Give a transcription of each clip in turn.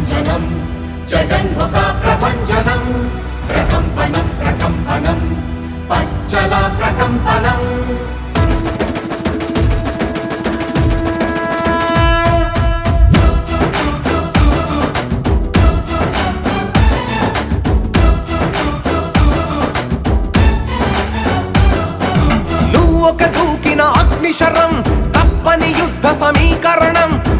ప్రభంజనం జగన్ముఖ ప్రభంజనం ప్రకంపనం ప్రకంపనం. పచ్చల ప్రకంపనం. నువ్వు ఒక దూకిన అగ్నిశరం తప్పని యుద్ధ సమీకరణం.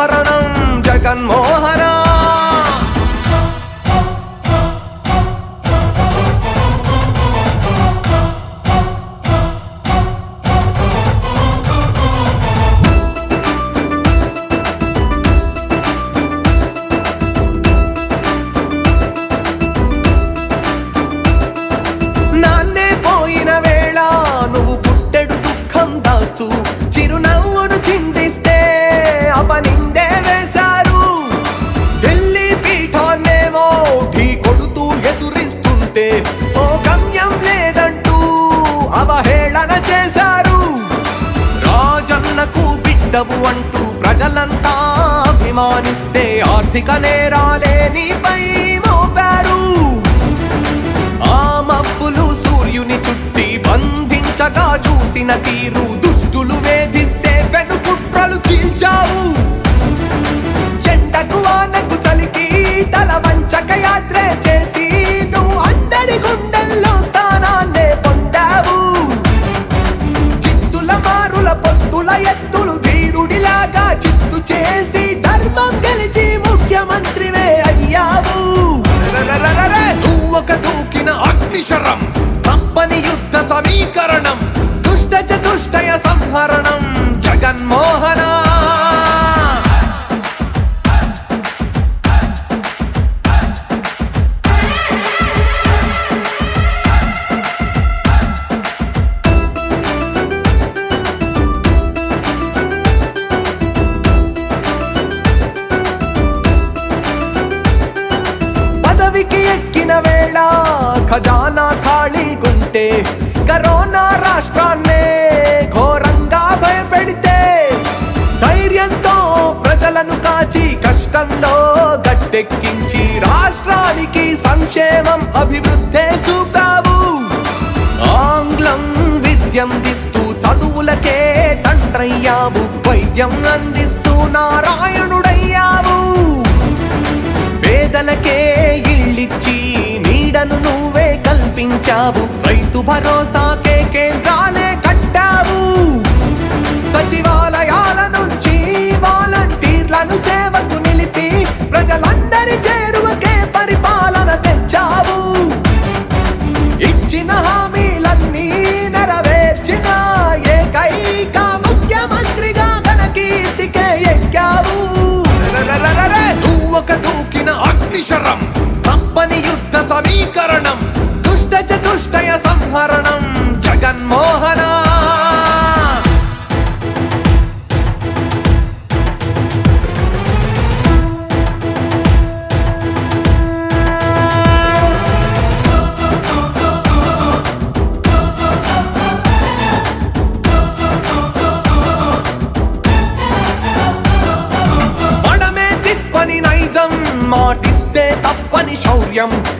చతుష్టయ సంహరణం ఓ గమ్యం లేదంటూ అవహేళన చేశారు. రాజన్నకు బిడ్డవు అంటూ ప్రజలంతా అభిమానిస్తే ఆర్థిక నేరాలే నీపై మోపారు. ఆ మబ్బులు సూర్యుని చుట్టి బంధించగా చూసిన తీరు దుష్టులు వేధిస్తే వెనుకుట్రలు చీల్చావు. ఎండకు వానకు చలికి తల వంచక యాత్ర అక్షరం కంపని యుద్ధ సమీకరణం దుష్ట చతుష్టయ సంహరణం జగన్మోహనా ఖజానా ఖాళీగుంటే కరోనా రాష్ట్రాన్నే ఘోరంగా భయపెడితే ధైర్యంతో ప్రజలను కాచి కష్టంలో గట్టెక్కించి రాష్ట్రానికి సంక్షేమం అభివృద్ధే చూపావు. ఆంగ్లం విద్యం దిస్తూ చదువులకే తండ్రయ్యావు వైద్యం అందిస్తూ నారాయణుడయ్యావు. పేదలకే కల్పించావు రైతు భరోసాకే కేంద్రాలే కట్టావు. సచివాలయాల నుంచి వాలంటీర్లను సేవకు నిలిపి ప్రజలందరి చేరువకే పరిపాలన తెచ్చావు. ఇచ్చిన హామీలన్నీ నెరవేర్చిన ఏకైక ముఖ్యమంత్రిగా తన కీర్తికే ఎక్కావు. నువ్వు ఒక దూకిన అగ్నిశరం తప్పని యుద్ధ సమీకరణం. చతుష్టయ సంహరణం జగన్మోహన. మాటిస్తే తప్పని శౌర్యం.